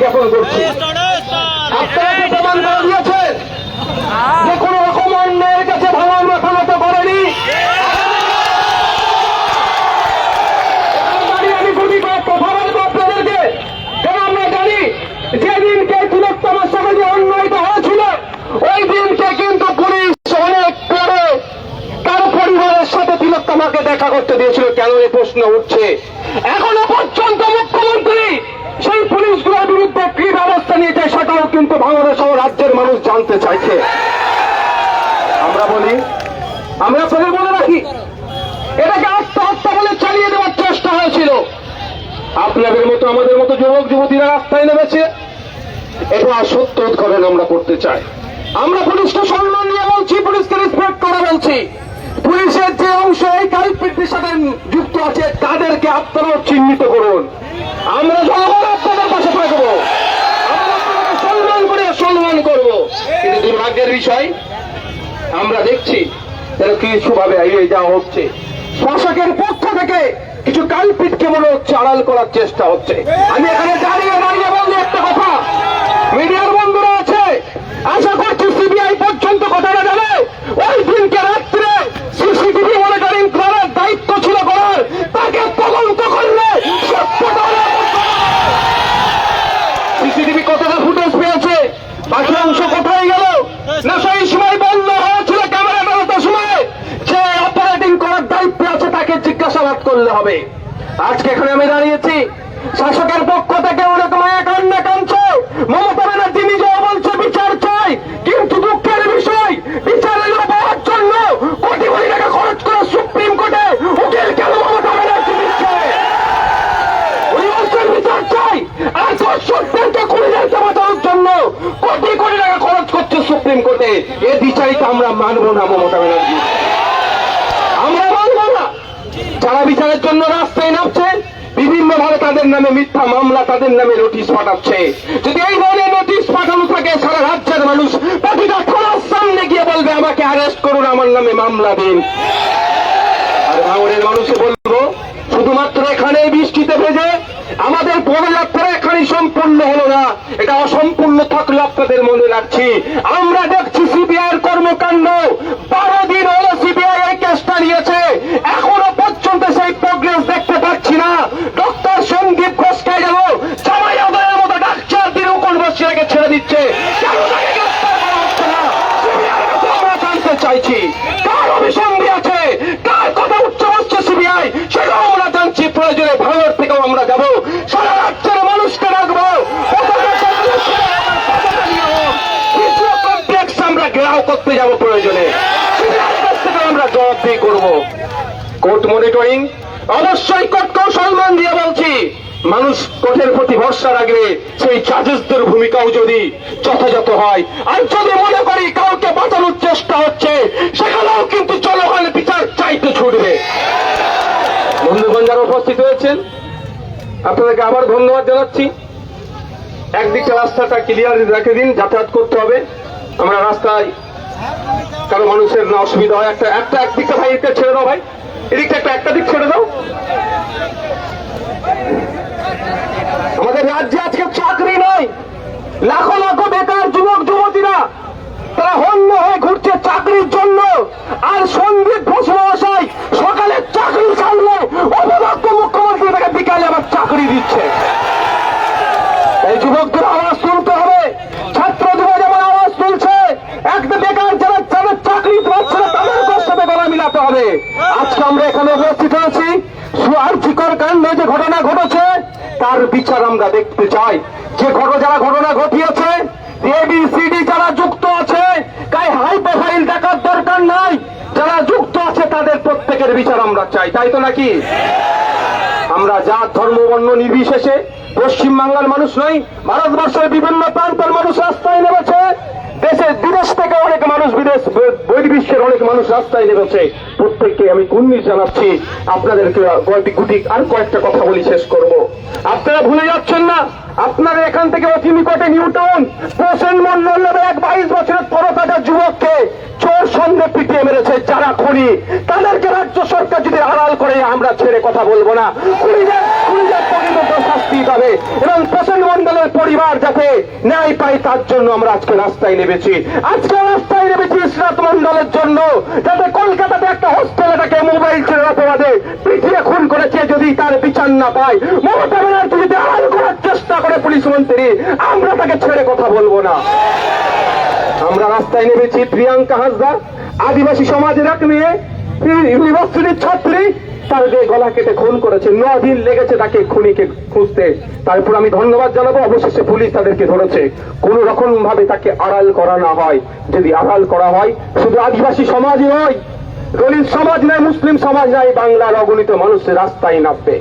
জ্ঞাপন করছি। আপনারা প্রমাণ করে দিয়েছেন। যে কোন রকম অন্যের কাছে ভাঙার মাথা মতো করেনি। এখানে আমি গুলি করে কথা বলব আপনাদেরকে। কারণ আমরা জানি যেদিনকে তিলোত্তমার সঙ্গে অন্যায়টা হয়েছিল ওই দিনকে কিন্তু পুলিশ অনেক পরে তার পরিবারের সাথে তিলোত্তমাকে দেখা করতে দিয়েছিল। কেন এই প্রশ্ন উঠছে? এখনও পর্যন্ত মুখ্যমন্ত্রী সেই পুলিশগুলোর বিরুদ্ধে কি ব্যবস্থা নিয়েছে সেটাও কিন্তু বাংলাদেশ সহ রাজ্যের মানুষ জানতে চাইছে। আমরা বলি, আমরা আপনাদের বলে রাখি, এটাকে আত্মহত্যা বলে চালিয়ে দেওয়ার চেষ্টা হয়েছিল। আপনাদের মতো, আমাদের মতো যুবক, যুবতীরা রাস্তায় নেমেছে। এটা সত্য উদ্ঘাটন আমরা করতে চাই। আমরা পুলিশকে সম্মান নিয়ে বলছি, পুলিশকে রেসপেক্ট করে বলছি। পুলিশের যে অংশ, এই কালপিটির সাথে যুক্ত আছে, তাদেরকে আপনারাও চিহ্নিত করুন। আমরা জনগণ আপনাদের পাশে থাকব। সম্মান করে সম্মান করব। কিন্তু দুর্ভাগ্যের বিষয়, আমরা দেখছি কিছু ভাবে এগিয়ে যাওয়া হচ্ছে। শাসকের পক্ষ থেকে কিছু কালপিটকে মনে হচ্ছে আড়াল করার চেষ্টা হচ্ছে। আমি এখানে দাঁড়িয়ে দাঁড়িয়ে বলছি একটা কথা। মিডিয়ার বন্ধুরা আশা করছি সিবিআই পর্যন্ত কথাটা যাবে। ওই দিনকে রাত্রে সিসিটিভি মনিটরিং করার দায়িত্ব ছিল করার তাকে তদন্ত করলে সিসিটিভি কতটা ফুটেজ পেয়েছে? বাকি অংশ কোথায় গেল? না, সেই সময় বন্ধ হয়েছিল ক্যামেরা বেরোতে সময়। যে অপারেটিং করার দায়িত্বে আছে, তাকে জিজ্ঞাসাবাদ করলে হবে। আজকে এখানে আমি দাঁড়িয়েছি। শাসকের পক্ষ থেকে অনেক মায়া কান্না কাঁদছে। মমতা ব্যানার্জি নিজেও টাকা খরচ করে সুপ্রিম কোর্টে উকিল কেন মমতা যারা বিচারের জন্য রাস্তায় নামছে বিভিন্ন ভাবে তাদের নামে মিথ্যা মামলা, তাদের নামে নোটিশ পাঠাচ্ছে। যদি এই ধরনের নোটিশ পাঠানো থাকে, সারা রাজ্যের মানুষ আমার নামে মামলা দিন। আর ভাঙড়ের মানুষে বলব, শুধুমাত্র এখানে বৃষ্টিতে ভেজে আমাদের পদযাত্রা এখানে সম্পূর্ণ হলো না। এটা অসম্পূর্ণ থাকলে আপনাদের মনে রাখছি। আমরা দেখছি সিবিআই কর্মকাণ্ড। বারো দিন হলো সিবিআই এই কেসটা নিয়েছে। এখনও পর্যন্ত সেই প্রোগ্রেস দেখতে পাচ্ছি না। ডক্টর সন্দীপ ঘোষকে গেল? জামাই আদায়ের মতো ডাক্তার দিন উকল বসিয়াকে ছেড়ে দিচ্ছে। করতে যাব প্রয়োজনে। আমরা জবাবদিহি করব। Court monitoring. অবশ্যই কোর্টকেও সম্মান দিয়ে বলছি, মানুষ কোর্টের প্রতি ভরসা রাখবে, সেই জাজেসদের ভূমিকাও যদি যথাযথ হয়। আর যদি মনে করি কাউকে বাঁচানোর চেষ্টা হচ্ছে, সেখানেও কিন্তু জনগণ বিচার চাইতে ছুটবে। বন্ধুগণ যারা উপস্থিত হয়েছেন, আপনাদেরকে আবার ধন্যবাদ জানাচ্ছি। একদিকে রাস্তাটা ক্লিয়ার রেখে দিন, যাতায়াত করতে হবে। আমরা রাস্তায় কারও মানুষের না অসুবিধা হয়। একটা একটা একদিকটা ভাই, এদিকটা ছেড়ে দাও ভাই। এদিকটা একটা একটা দিক ছেড়ে দাও। আমাদের রাজ্যে আজকে চাকরি নাই। লাখো লাখো বেকার যুবক, যুবতীরা, তারা হন্য হয়ে ঘুরছে চাকরির জন্য আর সন্দীপ ঘোষ মহাশয় সকালে চাকরি ছাড়লে অপদক্ষ মুখ্যমন্ত্রী তাকে বিকালে আবার চাকরি দিচ্ছে এই যুবকদের আওয়াজ তুলতে হবে ছাত্র যুব যেমন আওয়াজ তুলছে একটা বেকার যারা যাদের চাকরি পাচ্ছে না তাদের সাথে গলা মিলাতে হবে আজকে আমরা এখানে উপস্থিত হয়েছি সুয়ার্থিকর কাণ্ডে যে ঘটনা ঘটেছে তার বিচার আমরা দেখতে চাই। যে ঘটনা যারা ঘটনা ঘটিয়েছে এবিসিডি যারা যুক্ত আছে, তাই হাই প্রোফাইল দেখার দরকার নাই। যারা যুক্ত আছে, তাদের প্রত্যেকের বিচার আমরা চাই। তাই তো নাকি? আমরা জাত, ধর্ম, বর্ণ নির্বিশেষে পশ্চিম বাংলার মানুষ নয় ভারতবর্ষের বিভিন্ন প্রান্তের মানুষ রাস্তায় নেমেছে। দেশের বিদেশ থেকে অনেক মানুষ বিদেশ বহির্বিশ্বের অনেক মানুষ রাস্তায় নেমেছে। প্রত্যেককে আমি কুন্নি জানাচ্ছি। আপনাদেরকে কয়েকটি গুটি আর কয়েকটা কথা বলি শেষ করব। আপনারা ভুলে যাচ্ছেন না আপনারা এখান থেকে অতি নিকটে নিউটন, প্রসেন মন্ডল নামে এক বাইশ বছরের তরতাজা যুবককে চোর সন্দেহ পিটিয়ে মেরেছে যারা খুনি। তাদেরকে রাজ্য সরকার যদি আড়াল করে, আমরা ছেড়ে কথা বলব না। শাস্তি পাবে এবং প্রসেন মন্ডলের পরিবার যাতে ন্যায় পায়, তার জন্য আমরা আজকে রাস্তায় নেমেছি। আজকে রাস্তায় নেমেছি ইসরাত মন্ডলের জন্য, যাতে কলকাতাতে একটা হোস্টেলে তাকে মোবাইল ছেড়ে অপরাধে পিটিয়ে খুন করেছে, যদি তার বিচার না পায়। মমতা ব্যানার্জি চেষ্টা করে পুলিশ মন্ত্রী আমরা তাকে ছেড়ে কথা বলব না। আমরা রাস্তায় নেমেছি প্রিয়াঙ্কা হাসদা আদিবাসী সমাজের এক মেয়ে ইউনিভার্সিটির ছাত্রী। তার যে গলা কেটে খুন করেছে ন দিন লেগেছে তাকে খুনিকে খুঁজতে। তারপর আমি ধন্যবাদ জানাব, অবশেষে পুলিশ তাদেরকে ধরেছে। কোন রকম ভাবে তাকে আড়াল করা না হয়। যদি আড়াল করা হয়, শুধু আদিবাসী সমাজই নয়, দলিত সমাজ নয়, মুসলিম সমাজ নয়, বাংলার অগণিত মানুষের রাস্তায় নামবে।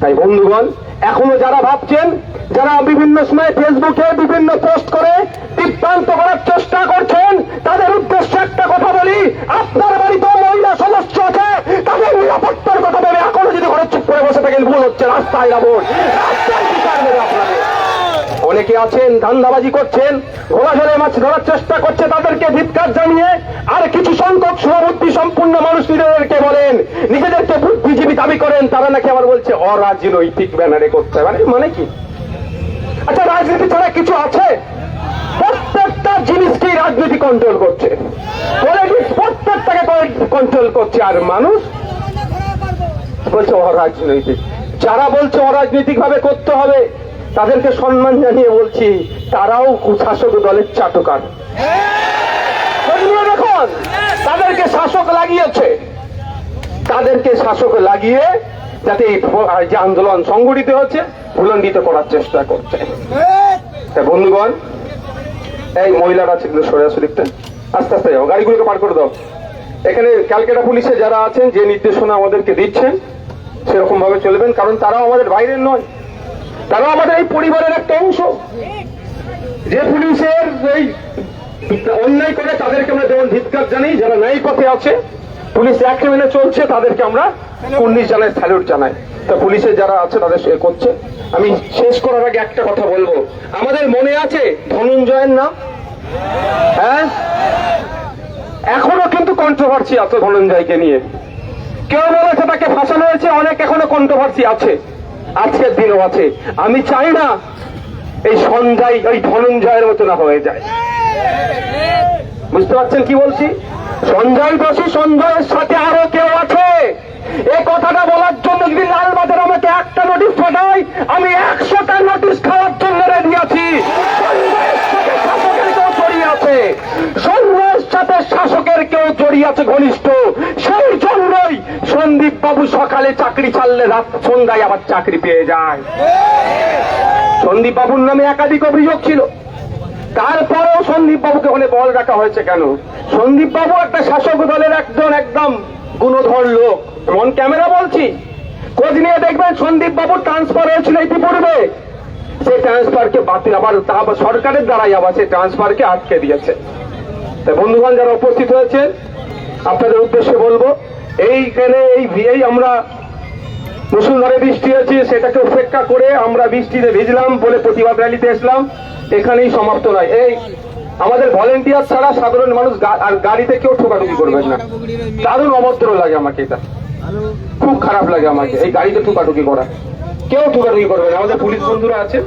তাই বন্ধুগণ এখনও যারা ভাবছেন, যারা বিভিন্ন সময় ফেসবুকে বিভিন্ন পোস্ট করে বিভ্রান্ত করার চেষ্টা করছেন, তাদের উদ্দেশ্যে একটা কথা বলি, আপনার বাড়িতে মহিলা সদস্য আছে, তাদের নিরাপত্তার কথা ভেবে এখনও যদি ঘরে চুপ করে বসে থাকেন, ভুল হচ্ছে, রাস্তায় যাব। অনেকে আছেন, ধান্দাবাজি করছেন ঘোড়া মাছ ধরার চেষ্টা করছে তাদেরকে ধিৎকার জানিয়ে আর কিছু সংখ্যক সুবুদ্ধি সম্পূর্ণ মানুষ নিজেদেরকে বলেন, নিজেদেরকে বুদ্ধিজীবী দাবি করেন, তারা নাকি আবার বলছে অরাজনৈতিক ব্যানারে করতে মানে মানে কি? আচ্ছা রাজনীতি ছাড়া কিছু আছে? প্রত্যেকটা জিনিসকেই রাজনীতি কন্ট্রোল করছে। প্রত্যেকটাকে কন্ট্রোল করছে, আর মানুষ বলছে অরাজনৈতিক। যারা বলছে অরাজনৈতিক ভাবে করতে হবে, তাদেরকে সম্মান জানিয়ে বলছি, তারাও শাসক দলের চাটকার। খোঁজ তাদেরকে শাসক লাগিয়েছে। তাদেরকে শাসক লাগিয়ে যাতে এই যে আন্দোলন সংগঠিত হচ্ছে ভুলন্ডিত করার চেষ্টা করছে। বন্ধুগণ, এই মহিলারা আছে কিন্তু সরে আসো, দেখতে। আস্তে আস্তে যাও, গাড়িগুলোকে পার করে দাও। এখানে ক্যালকাটা পুলিশে যারা আছেন, যে নির্দেশনা আমাদেরকে দিচ্ছেন সেরকম ভাবে চলবেন, কারণ তারাও আমাদের বাইরের নয়। তারাও আমাদের এই পরিবারের একটা অংশ। যে পুলিশের এই অন্যায় করে তাদেরকে আমরা যেমন ধিৎকার জানি যারা ন্যায় পথে আছে, পুলিশ এক মেনে চলছে, তাদেরকে আমরা কুর্নিশ জানাই, স্যালুট জানাই। তা পুলিশের যারা আছে, তাদের সে করছে। আমি শেষ করার আগে একটা কথা বলব। আমাদের মনে আছে ধনঞ্জয়ের নাম? হ্যাঁ? এখনও কিন্তু কন্ট্রোভার্সি আছে ধনঞ্জয়কে নিয়ে। কেউ বলেছে তাকে ফাঁসানো হয়েছে, অনেক এখনও কন্ট্রোভার্সি আছে। আজকের দিনও আছে। আমি চাই না এই সঞ্জয় ওই ধনঞ্জয়ের মতো না হয়ে যায়। বুঝতে পারছেন কি বলছি? সঞ্জয় দোষী সঞ্জয়ের সাথে আরও কেউ আছে? এই কথাটা বলার জন্য যদি লালবাজার আমাকে একটা নোটিশ পাঠায়, আমি একশোটা নোটিশ খাওয়ার জন্য রেডি আছি। আছে। সাথে শাসকের কেউ জড়িয়ে আছে ঘনিষ্ঠ। সেই জন্যই সন্দীপ বাবু সকালে চাকরি ছাড়লে রাত সন্ধ্যায় আবার চাকরি পেয়ে যায়। সন্দীপ বাবুর নামে একাধিক অভিযোগ ছিল। তারপরেও সন্দীপ বাবুকে ওখানে বল রাখা হয়েছে কেন? সন্দীপ বাবু একটা শাসক দলের একজন একদম গুণধর লোক। এমন ক্যামেরা বলছি। খোঁজ নিয়ে দেখবেন সন্দীপ বাবু ট্রান্সফার হয়েছিল ইতিপূর্বে। সেই ট্রান্সফারকে বাতিল আবার তা সরকারের দ্বারাই আবার সেই ট্রান্সফারকে আটকে দিয়েছে। তাই বন্ধুগণ যারা উপস্থিত হয়েছে আপনাদের উদ্দেশ্যে বলব এইখানে এই এই আমরা মুসুলধারে বৃষ্টি হয়েছে, সেটাকে উপেক্ষা করে আমরা বৃষ্টিতে ভিজলাম বলে প্রতিবাদ র্যালিতে এসলাম। এখানেই সমাপ্ত নয়। এই আমাদের ভলেন্টিয়ার ছাড়া সাধারণ মানুষ আর গাড়িতে কেউ ঠোকাঠুকি করবেন না। দারুণ অভদ্র লাগে আমাকে এটা। খুব খারাপ লাগে আমাকে এই গাড়িতে ঠোকাঠুকি করা। কেউ ঠোকাঠুকি করবে না। আমাদের পুলিশ বন্ধুরা আছেন,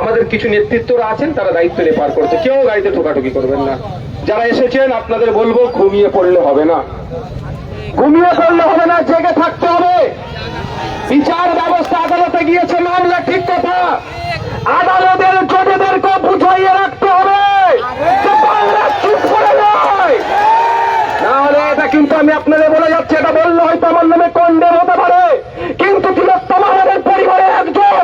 আমাদের কিছু নেতৃত্বরা আছেন, তারা দায়িত্ব নিয়ে করছে। কেউ গাড়িতে ঠোকাঠুকি করবেন না। যারা এসেছেন, আপনাদের বলব, ঘুমিয়ে পড়লে হবে না। ঘুমিয়ে পড়লে হবে না, জেগে থাকতে বিচার ব্যবস্থা আদালতে গিয়েছে, মামলা ঠিক কথা। আদালতের জজেদেরকে বুঝাইয়ে রাখতে হবে এটা কিন্তু আমি আপনাদের বলে যাচ্ছি, এটা বললে হয়তো আমার নামে কন্ডেম হতে পারে। কিন্তু তিলোত্তম আমাদের পরিবারের একজন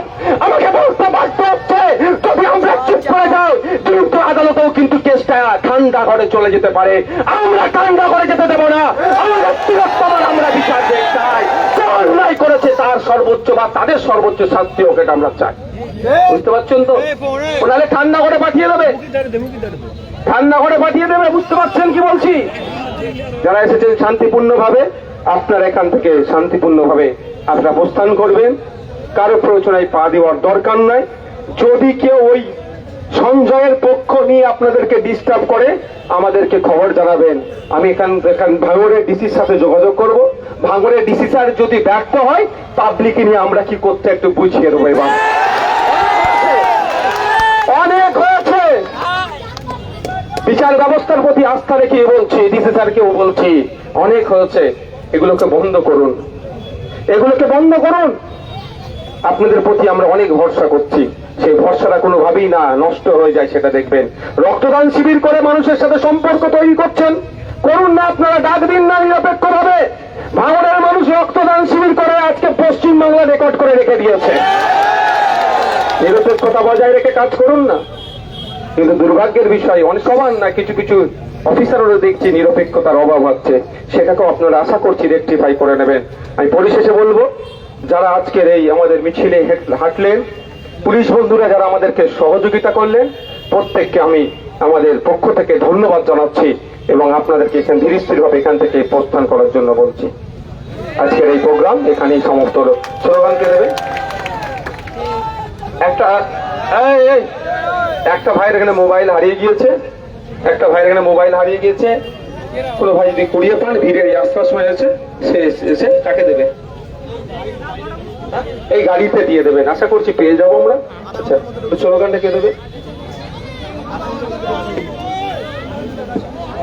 আমাকে বলতে বাধ্য হচ্ছে, যদি আমরা চুপ করে যাই কিন্তু আদালতেও কিন্তু কেসটা ঠান্ডা ঘরে চলে যেতে পারে। আমরা ঠান্ডা ঘরে যেতে দেবো না। আমাদের তিলোত্তমার আমরা বিচার দেখতে অন্যায় করেছে তার সর্বোচ্চ বা তাদের সর্বোচ্চ শাস্তি এটা আমরা চাই। বুঝতে পারছেন তো? ওনারে ঠান্ডা করে পাঠিয়ে দেবে। ঠান্ডা করে পাঠিয়ে দেবে, বুঝতে পারছেন কি বলছি? যারা এসেছেন শান্তিপূর্ণ ভাবে আপনারা এখান থেকে শান্তিপূর্ণ ভাবে আপনারা প্রস্থান করবেন। কারও প্রয়োজনায় পা দেওয়ার দরকার নাই। যদি কেউ ওই সঞ্জয়ের পক্ষ নিয়ে আপনাদেরকে ডিস্টার্ব করে, আমাদেরকে খবর জানাবেন। আমি এখান এখান ভাঙড়ের ডিসির সাথে যোগাযোগ করব। ভাঙড়ের ডিসি স্যার যদি ব্যর্থ হয় পাবলিক নিয়ে আমরা কি করতে একটু বুঝিয়ে দেবো এবার। বিচার ব্যবস্থার প্রতি আস্থা রেখে বলছি ডিসি স্যারকেও বলছি, অনেক হয়েছে। এগুলোকে বন্ধ করুন। এগুলোকে বন্ধ করুন। আপনাদের প্রতি আমরা অনেক ভরসা করছি। সেই ভরসাটা কোনোভাবেই না নষ্ট হয়ে যায়, সেটা দেখবেন। রক্তদান শিবির করে মানুষের সাথে সম্পর্ক তৈরি করছেন। করুন না আপনারা ডাক দিন না নিরপেক্ষ ভাবে ভাঙনের মানুষ রক্তদান শিবির করে আজকে পশ্চিম বাংলা রেকর্ড করে রেখে দিয়েছে। নিরপেক্ষতা বজায় রেখে কাজ করুন না। কিন্তু দুর্ভাগ্যের বিষয়, অনেক সমান না, কিছু কিছু অফিসারও দেখছি নিরপেক্ষতার অভাব হচ্ছে। সেটাকেও আপনারা আশা করছি রেকটিফাই করে নেবেন। আমি পরিশেষে বলব, যারা আজকের এই আমাদের মিছিলে হেঁট- হাঁটলেন, পুলিশ বন্ধুরা যারা আমাদেরকে সহযোগিতা করলেন, প্রত্যেককে আমি আমাদের পক্ষ থেকে ধন্যবাদ জানাচ্ছি। এবং আপনাদেরকে এখান ধীর স্থিরভাবে এখান থেকে প্রস্থান করার জন্য বলছি। আজকের এই প্রোগ্রাম এখানেই সমাপ্ত হলো। স্লোগানকে দেবে? একটা এই, একটা ভাইয়ের এখানে মোবাইল হারিয়ে গিয়েছে। একটা ভাইয়ের এখানে মোবাইল হারিয়ে গিয়েছে। কোনো ভাই যদি কুড়িয়ে পান ভিড়ের এই হয়ে হয়েছে সে এসে- কাকে দেবে। এই গাড়িতে দিয়ে দেবেন। আশা করছি পেয়ে যাব আমরা। আচ্ছা স্লোগানটা কে দেবে?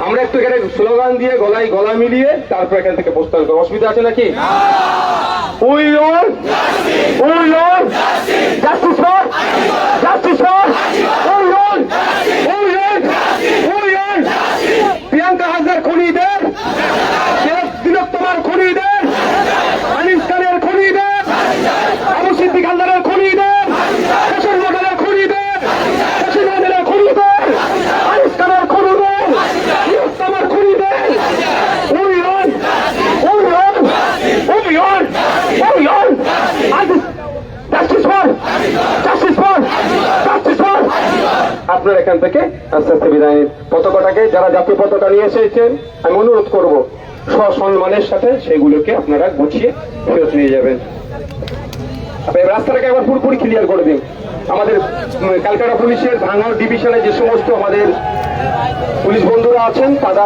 আমরা একটু এখানে স্লোগান দিয়ে গলায় গলা মিলিয়ে তারপর এখান থেকে প্রস্থান করব অসুবিধা আছে নাকি? We want we want justice we want we want Priyanka হাজার খুনিদের তিলোত্তমার খুনিদের আনিস খানের খুনিদের আবু সিদ্দিক হালদারের খুনিদের কিশোর মন্ডলের খুনিদের শশী মন্ডলের খুনিদের আনিস খানের খুনিদের তিলোত্তমার খুনিদের we want we want we want we want justice for justice for justice for আপনার এখান থেকে আস্তে আস্তে বিদায় নিন। পতাকাটাকে যারা জাতীয় পতাকা নিয়ে এসেছেন, আমি অনুরোধ করব, সসম্মানের সাথে সেগুলোকে আপনারা গুছিয়ে ফেরত নিয়ে যাবেন। রাস্তাটাকে একবার পুরোপুরি ক্লিয়ার করে দিন। আমাদের ক্যালকাটা পুলিশের ভাঙার ডিভিশনে যে সমস্ত আমাদের পুলিশ বন্ধুরা আছেন, তারা